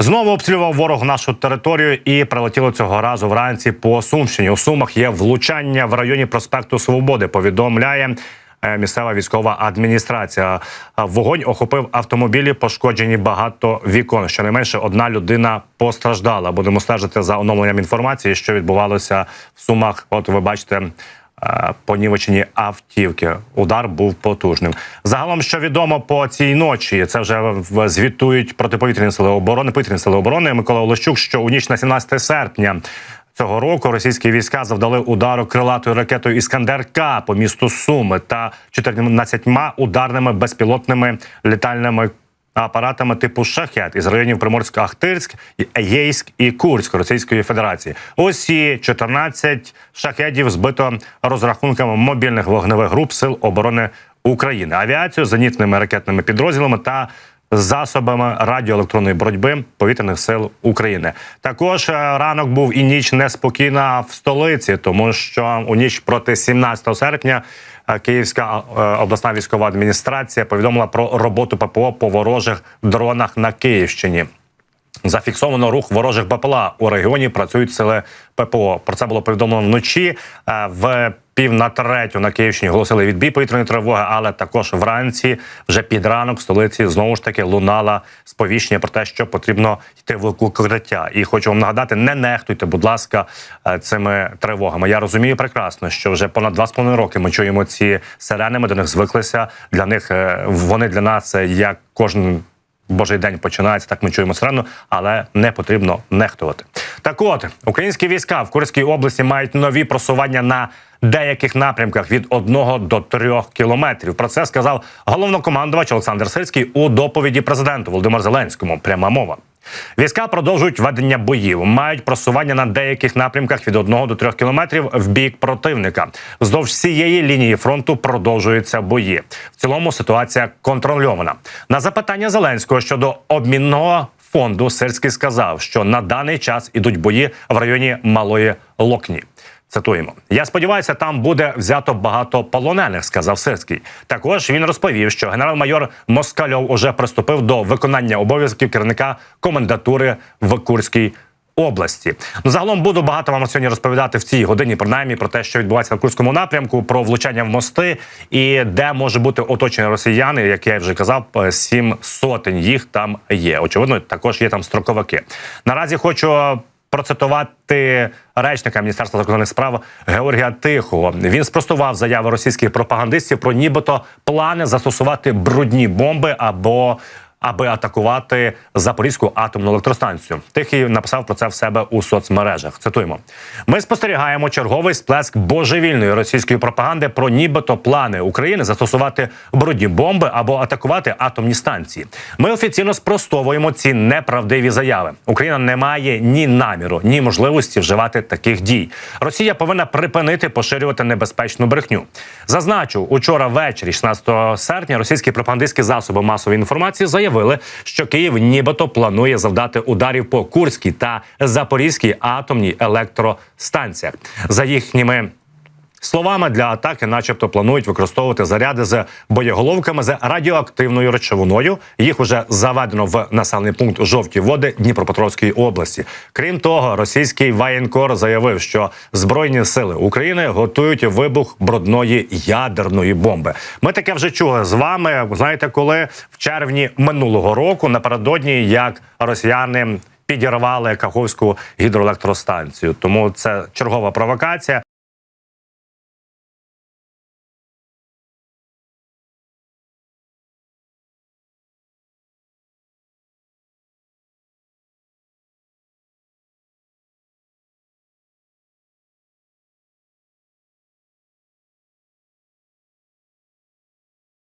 Знову обстрілював ворог нашу територію і прилетіло цього разу вранці по Сумщині. У Сумах є влучання в районі проспекту Свободи. Повідомляє е, місцева військова адміністрація. Вогонь охопив автомобілі, пошкоджені багато вікон. Щонайменше одна людина постраждала. Будемо стежити за оновленням інформації, що відбувалося в Сумах. От ви бачите. Е, Понівечені автівки. Удар був потужним. Загалом, що відомо по цій ночі, це вже звітують протиповітряні сили оборони, повітряні сили оборони Микола Олещук, що у ніч на 17 серпня цього року російські війська завдали удару крилатою ракетою Іскандер К по місту Суми та 14 ударними безпілотними літальними апаратами типу шахет із районів Приморсько-Ахтирськ, Єйськ і Курськ Російської Федерації. Усі 14 шахедів збито розрахунками мобільних вогневих груп Сил оборони України, авіацію, зенітними ракетними підрозділами та засобами радіоелектронної боротьби повітряних сил України. Також е, ранок був і ніч неспокійна в столиці, тому що у ніч проти 17 серпня Київська е, обласна військова адміністрація повідомила про роботу ППО по ворожих дронах на Київщині. Зафіксовано рух ворожих БПЛА у регіоні. Працюють сили ППО. Про це було повідомлено вночі. Е, В пів на третю на Київщині голосили відбій повітряної тривоги, але також вранці, вже під ранок в столиці знову ж таки лунала сповіщення про те, що потрібно йти в укриття. І хочу вам нагадати: не нехтуйте, будь ласка, е, цими тривогами. Я розумію прекрасно, що вже понад два з половиною роки ми чуємо ці сирени. Ми до них звиклися. Для них е, вони для нас е, як кожен. Божий день починається, так ми чуємо сирену, але не потрібно нехтувати. Так от, українські війська в Курській області мають нові просування на деяких напрямках від 1 до 3 кілометрів. Про це сказав головнокомандувач Олександр Сирський у доповіді президенту Володимиру Зеленському. Пряма мова. Війська продовжують ведення боїв, мають просування на деяких напрямках від 1 до 3 кілометрів в бік противника. Вздовж всієї лінії фронту продовжуються бої. В цілому ситуація контрольована. На запитання Зеленського щодо обмінного фонду Сирський сказав, що на даний час ідуть бої в районі Малої Локні. Цитуємо: я сподіваюся, там буде взято багато полонених, сказав Сирський. Також він розповів, що генерал-майор Москальов уже приступив до виконання обов'язків керівника комендатури в Курській області. Ну, загалом буду багато вам сьогодні розповідати в цій годині, принаймні про те, що відбувається на Курському напрямку, про влучання в мости і де може бути оточення росіяни, як я вже казав, е, сім сотень їх там є. Очевидно, також є там строковики. Наразі хочу процитувати речника міністерства закордонних справ Георгія Тихого. Він спростував заяви російських пропагандистів про нібито плани застосувати брудні бомби або аби атакувати Запорізьку атомну електростанцію. Тихий написав про це в себе у соцмережах. Цитуємо: ми спостерігаємо черговий сплеск божевільної російської пропаганди про нібито плани України застосувати брудні бомби або атакувати атомні станції. Ми офіційно спростовуємо ці неправдиві заяви. Україна не має ні наміру, ні можливості вживати таких дій. Росія повинна припинити поширювати небезпечну брехню. Зазначу, учора ввечері, 16 серпня, російські пропагандистські засоби масової інформації заявили, що Київ нібито планує завдати ударів по Курській та Запорізькій атомній електростанціях. За їхніми Словами для атаки, начебто, планують використовувати заряди з боєголовками з радіоактивною речовиною. Їх уже заведено в населений пункт жовті води Дніпропетровської області. Крім того, російський воєнкор заявив, що збройні сили України готують вибух брудної ядерної бомби. Ми таке вже чули з вами. Знаєте, коли в червні минулого року напередодні як росіяни підірвали Каховську гідроелектростанцію. Тому це чергова провокація.